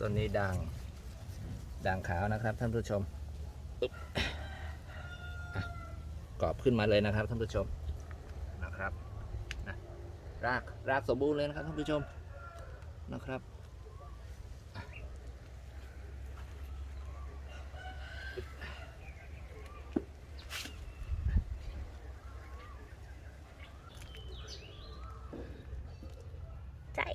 ต้นนี้ด่างด่างขาวนะครับท่านผู้ชมอึ๊บอะกรอบขึ้นมาเลยนะครับท่านผู้ชมนะครับนะรากรากสมบูรณ์เลยนะครับท่านผู้ชมนะครับจ๋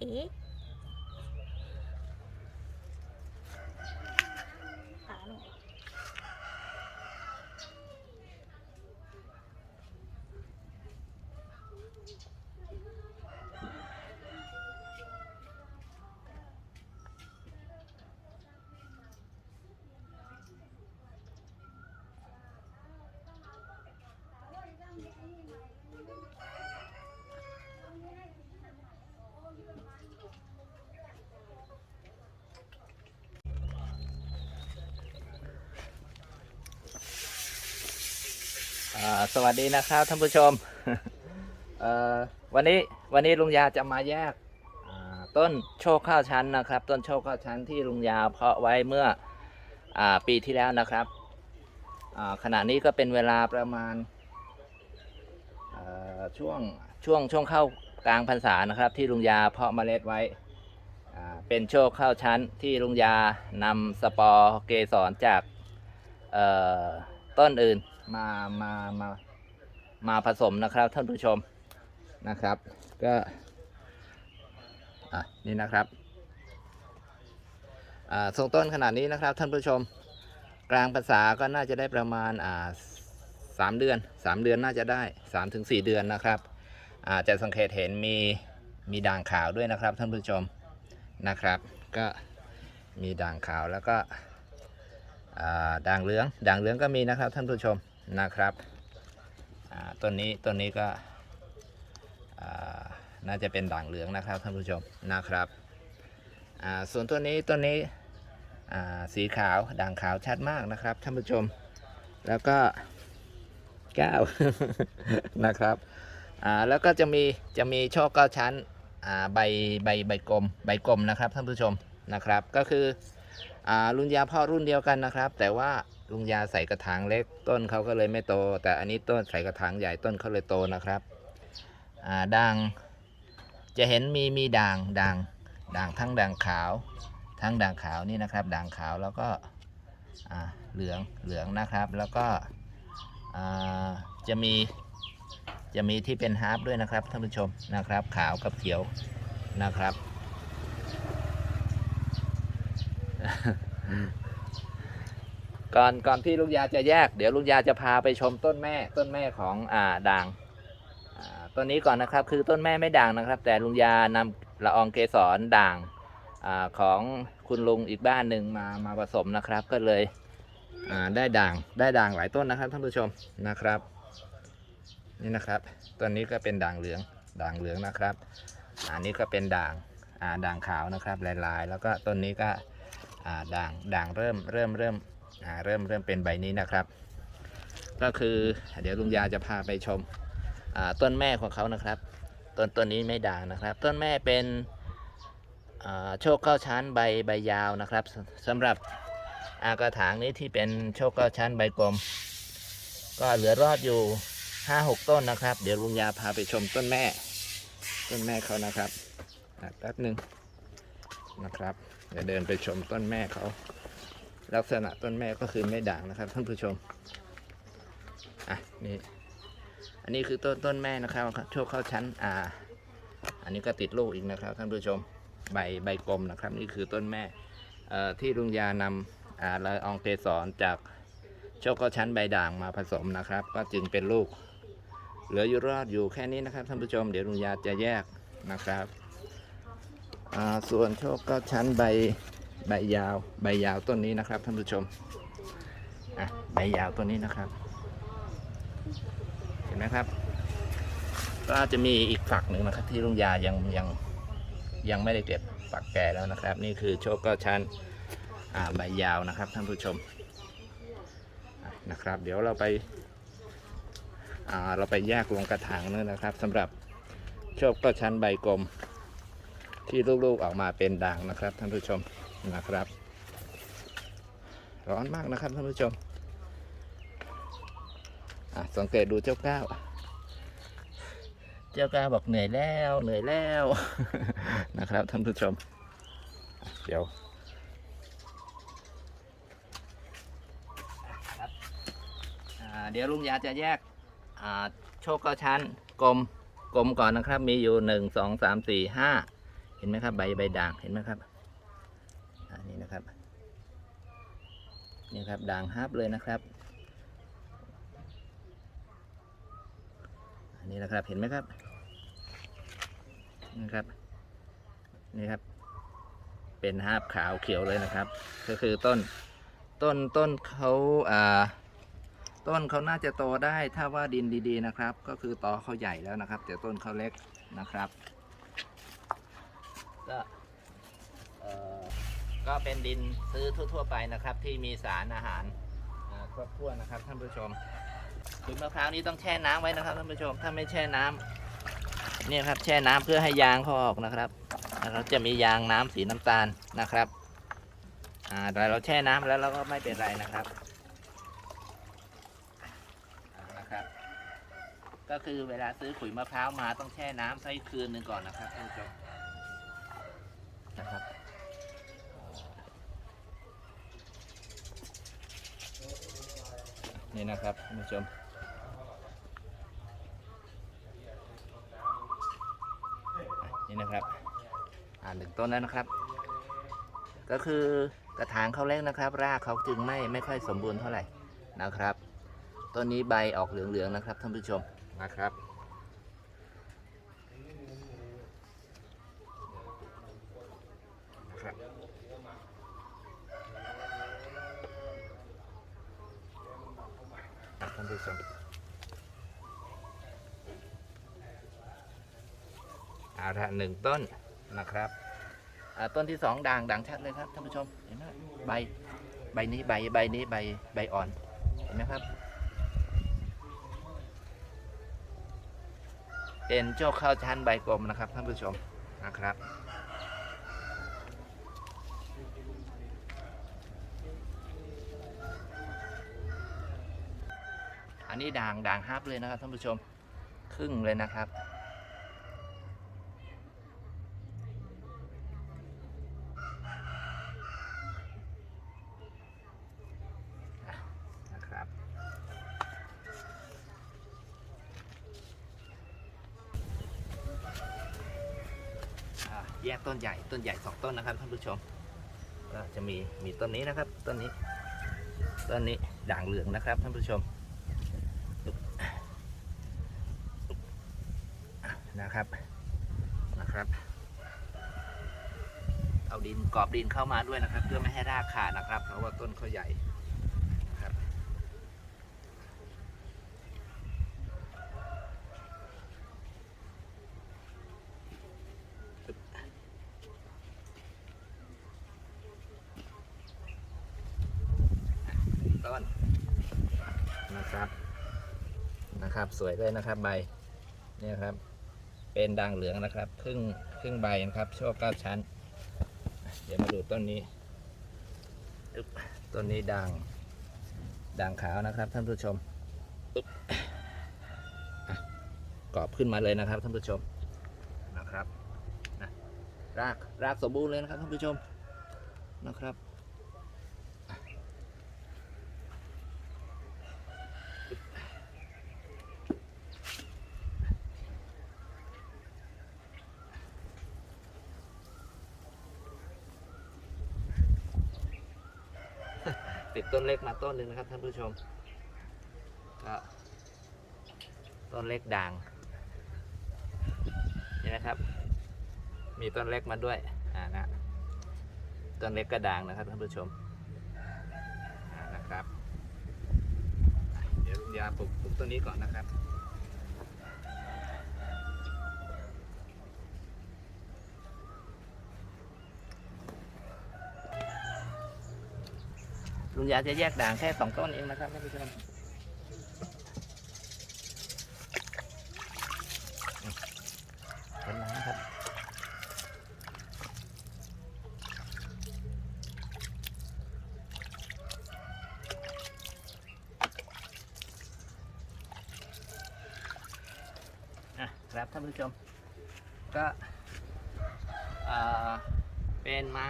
สวัสดีนะครับท่านผู้ชมวันนี้วันนี้ลุงยาจะมาแยกต้นโชคข้าวชั้นนะครับ ต้นโชคข้าวชั้นที่ลุงยาเพาะไว้เมื่ออปีที่แล้วนะครับขณะนี้ก็เป็นเวลาประมาณช่วงช่วงช่วงเข้ากลางพรรษานะครับ ที่ลุงยาเพาะเมล็ดไว้เป็นโชคข้าวชั้นที่ลุงยานำสปอร์เกสรจากต้นอื่น มามามามาผสมนะครับท่านผู้ชมนะครับ ก็อะนี่นะครับอ่าทรงต้นขนาดนี้นะครับท่านผู้ชม กลางภาษาก็น่าจะได้ประมาณอ่าสามเดือนสามเดือนน่าจะได้สามถึงสี่เดือนนะครับอ่าจะสังเกตเห็นมีมีด่างขาวด้วยนะครับท่านผู้ชมนะครับ ก็มีด่างขาวแล้วก็ด่างเหลืองด่างเหลืองก็มีนะครับท่านผู้ชม นะครับต้นนี้ต้นนี้ก็น่าจะเป็นด่างเหลืองนะครับท่านผู้ชมนะครับส่วนต้นนี้ต้นนี้สีขาวด่างขาวชัดมากนะครับท่านผู้ชม แล้วก็แก้วนะครับแล้วก็จะมีจะมีโชคเก้าชั้นใบใบใบกลมใบกลมนะครับท่านผู้ชมนะครับ ก็คืออ่าลุงยาพ่อรุ่นเดียวกันนะครับ แต่ว่า ลุงยาใส่กระถางเล็ก ต้นเขาก็เลยไม่โต แต่อันนี้ต้นใส่กระถางใหญ่ต้นเขาเลยโตนะครับอ่าด่างจะเห็นมีมีด่างด่างด่างทั้งด่างขาวทั้งด่างขาวนี่นะครับ ด่างขาวแล้วก็อ่าเหลืองเหลืองนะครับ แล้วก็อ่าจะมีจะมีที่เป็นฮาร์ปด้วยนะครับท่านผู้ชมนะครับ ขาวกับเขียวนะครับ ก่อนก่อนที่ลุงยาจะแยก เดี๋ยวลุงยาจะพาไปชมต้นแม่ต้นแม่ของอ่าด่างต้นนี้ก่อนนะครับคือต้นแม่ไม่ด่างนะครับ แต่ลุงยานำละอองเกสรด่างอของคุณลุงอีกบ้านหนึ่งมามาผสมนะครับ ก็เลยได้ด่างได้ด่างหลายต้นนะครับท่านผู้ชมนะครับ นี่นะครับต้นนี้ก็เป็นด่างเหลืองด่างเหลืองนะครับอันนี้ก็เป็นด่างด่างขาวนะครับลายๆ แล้วก็ต้นนี้ก็ด่างด่างเริ่มเริ่มเริ่ม อ่าเริ่มเริ่มเป็นใบนี้นะครับ ก็คือเดี๋ยวลุงยาจะพาไปชมอ่าต้นแม่ของเขานะครับ ต้นต้นนี้ไม่ด่างนะครับ ต้นแม่เป็นโชคเก้าชั้นใบใบยาวนะครับสสำหรับอากระถางนี้ที่เป็นโชคเก้าชั้นใบกลม ก็เหลือรอดอยู่ห้าหกต้นนะครับ เดี๋ยวลุงยาพาไปชมต้นแม่ ต้นแม่เขานะครับแป๊บหนึ่งนะครับเดี๋ยวเดินไปชมต้นแม่เขา ลักษณะต้นแม่ก็คือไม่ด่างนะครับท่านผู้ชม อะนี่ อันนี้คือต้นต้นแม่นะครับโชคเข้าชั้น อ่า อันนี้ก็ติดลูกอีกนะครับท่านผู้ชม ใบใบกลมนะครับ นี่คือต้นแม่ เอ่อที่ลุงยานำอ่าละอองเกสรจากโชคเข้าชั้นใบด่างมาผสมนะครับ ก็จึงเป็นลูก เหลืออยู่รอดอยู่แค่นี้นะครับท่านผู้ชม เดี๋ยวลุงยาจะแยกนะครับ อ่า ส่วนโชคเก้าชั้นใบ ใบยาว ใบยาวต้นนี้นะครับท่านผู้ชมอะใบยาวต้นนี้นะครับ เห็นไหมครับ ก็จะมีอีกฝักหนึ่งนะครับ ที่ลุงยายังยังยังไม่ได้เก็บฝักแก่แล้วนะครับ นี่คือโชคก้าชั้นอ่าใบยาวนะครับท่านผู้ชมะนะครับ เดี๋ยวเราไปอ่าเราไปแยกลงกระถางนึงนะครับสำหรับโชคก้าชั้นใบกลม ที่ลูกๆออกมาเป็นด่างนะครับท่านผู้ชมนะครับ ร้อนมากนะครับท่านผู้ชมสังเกตดูเจ้าก้าวเจ้าก้าวบอกเหนื่อยแล้วเหนื่อยแล้วนะครับท่านผู้ชม เดี๋ยวเดี๋ยวลุงยาจะแยกโชคเก้าชั้นกลมกลมก่อนนะครับ มีอยู่หนึ่งสองสามสี่ห้า เห็นไหมครับ ใบใบด่างเห็นไหมครับอันนี้นะครับนี่ครับด่างฮับเลยนะครับ อันนี้นะครับเห็นไหมครับนี่ครับนี่ครับ เป็นฮาบขาวเขียวเลยนะครับ ก็คือต้นต้นต้นเขาอ่าต้นเขาน่าจะโตได้ถ้าว่าดินดีๆนะครับ ก็คือตอเขาใหญ่แล้วนะครับ แต่ต้นเขาเล็กนะครับ ก็เอ่อก็เป็นดินซื้อทั่ว ๆ ไปนะครับ ที่มีสารอาหารครบถ้วนนะครับท่านผู้ชมขุยมะพร้าวนี้ต้องแช่น้ำไว้นะครับท่านผู้ชม ถ้าไม่แช่น้ำเนี่ยครับแช่น้ำเพื่อให้ยางเขาออกนะครับแล้วเราจะมียางน้ำสีน้ำตาลนะครับอ่าแต่เราแช่น้ำแล้วเราก็ไม่เป็นไรนะครับนะครับ ก็คือเวลาซื้อขุยมะพร้าวมาต้องแช่น้ำสักคืนหนึ่งก่อนนะครับท่านผู้ชม นะครับนี่นะครับท่านผู้ชมนี่นะครับ อ่าหนึ่งต้นแล้วนะครับ ก็คือกระถางเขาเล็กนะครับ รากเขาจึงไม่ไม่ค่อยสมบูรณ์เท่าไหร่นะครับต้นนี้ใบออกเหลืองๆนะครับท่านผู้ชมนะครับ ครับท่านผู้ชมเอาละหนึ่งต้นนะครับต้นที่สองด่างด่างชัดเลยครับท่านผู้ชมเห็นไหมใบใบนี้ใบใบนี้ใบใบอ่อนเห็นไหมครับเป็นโจกข้าวชั้นใบกลมนะครับท่านผู้ชมนะครับ อันนี้ด่างด่างฮับเลยนะครับท่านผู้ชมครึ่งเลยนะครับ นะครับ แยกต้นใหญ่ต้นใหญ่สองต้นนะครับท่านผู้ชมก็จะมีมีต้นนี้นะครับต้นนี้ต้นนี้ด่างเหลืองนะครับท่านผู้ชม นะครับนะครับ เอาดินกรอบดินเข้ามาด้วยนะครับ เพื่อไม่ให้รากขาดนะครับ เพราะว่าต้นเขาใหญ่นะครับต้นนะครับนะครับ สวยเลยนะครับใบเนี่ยครับ เป็นด่างเหลืองนะครับ ครึ่งครึ่งใบนะครับโชคเก้าชั้น เดี๋ยวมาดูต้นนี้ต้นนี้ด่างด่างขาวนะครับท่านผู้ชมอึ๊บอะกรอบขึ้นมาเลยนะครับท่านผู้ชมนะครับรากรากสมบูรณ์เลยนะครับท่านผู้ชมนะครับ ติดต้นเล็กมาต้นหนึ่งนะครับท่านผู้ชมก็ต้นเล็กด่างนี่นไหมครับ มีต้นเล็กมาด้วยอ่านะต้นเล็กก็ด่างนะครับท่านผู้ชมนะครับ เดี๋ยวลุงยาปลูกปลูกต้นนี้ก่อนนะครับ คุณยาจะแยกด่างแค่สองต้นเองนะครับท่านผู้ชมครับท่านผู้ชม ก็เป็นไม้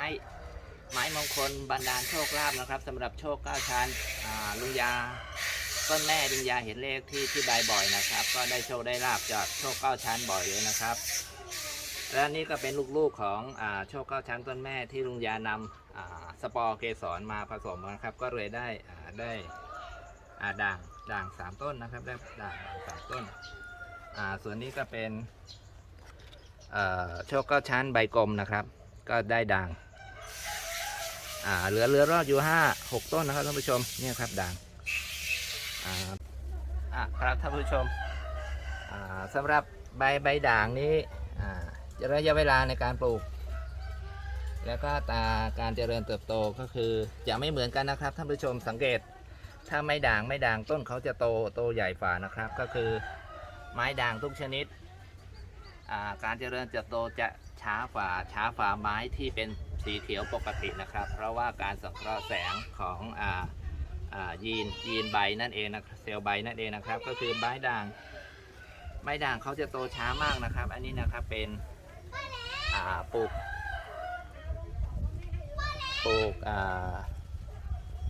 ไม้มงคลบันดาลโชคลาภนะครับสำหรับโชคเก้าชั้นลุงยาต้นแม่ลุงยาเห็นเลขที่ที่ใบบ่อยนะครับ ก็ได้โชคได้ลาบจากโชคเก้าชั้นบ่อยเลยนะครับ และนี่ก็เป็นลูกๆของอโชคเก้าชั้นต้นแม่ที่ลุงยานำอ่าสปอร์เกสรมาผสมนะครับ ก็เลยได้ได้ด่างด่างสามต้นนะครับได้ด่างสามต้นส่วนนี้ก็เป็นโชคเก้าชั้นใบกลมนะครับ ก็ได้ด่าง อ่าเหลือเหลือรอดอยู่ห้าหกต้นนะครับท่านผู้ชมเนี่ยครับด่างอ่าอะครับท่านผู้ชมอ่าสำหรับใบใบด่างนี้อ่าระยะเวลาในการปลูก แล้วก็ตาการเจริญเติบโตก็คือจะไม่เหมือนกันนะครับท่านผู้ชมสังเกต ถ้าไม่ด่างไม่ด่างต้นเขาจะโตโตใหญ่ฝ่านะครับ ก็คือไม้ด่างทุกชนิด การเจริญเติบโตจะช้าฝ่าช้าฝ่าไม้ที่เป็น สีเขียวปกตินะครับ เพราะว่าการสังเคราะห์แสงของอ่าอ่ายีนยีนใบนั่นเองนะเซลล์ใบนั่นเองนะครับ ก็คือไม้ด่างไม้ด่างเขาจะโตช้ามากนะครับ อันนี้นะครับเป็นอ่าปลูกปลูกอ่า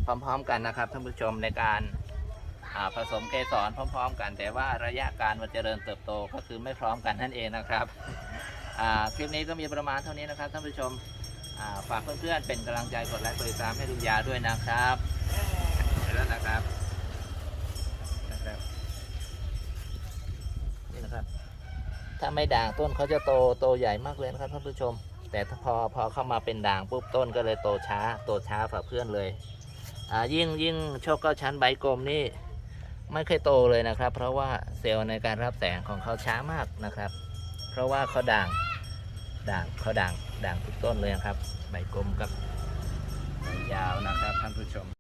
พร้อมๆกันนะครับท่านผู้ชมในการผสมเกสรพร้อม ๆ กัน แต่ว่าระยะการมันเจริญเติบโตก็คือไม่พร้อมกันนั่นเองนะครับคลิปนี้ก็มีประมาณเท่านี้นะครับท่านผู้ชม ฝากเพื่อนๆเป็นกำลังใจกดไลค์กดติดตามให้ลุงยาด้วยนะครับไปแล้วนะครับนะครับนี่นะครับ ถ้าไม่ด่างต้นเขาจะโตโตใหญ่มากเลยนะครับท่านผู้ชม แต่ถ้าพอพอเข้ามาเป็นด่างปุ๊บต้นก็เลยโตช้า โตช้าฝ่าเพื่อนเลยอ่ายิ่งยิ่งโชคเก้าชั้นใบกลมนี่ไม่เคยโตเลยนะครับ เพราะว่าเซลล์ในการรับแสงของเขาช้ามากนะครับ เพราะว่าเขาด่างด่างเขาด่าง ด่างทุกต้นเลยนะครับ ใบกลมกับใบยาวนะครับท่านผู้ชม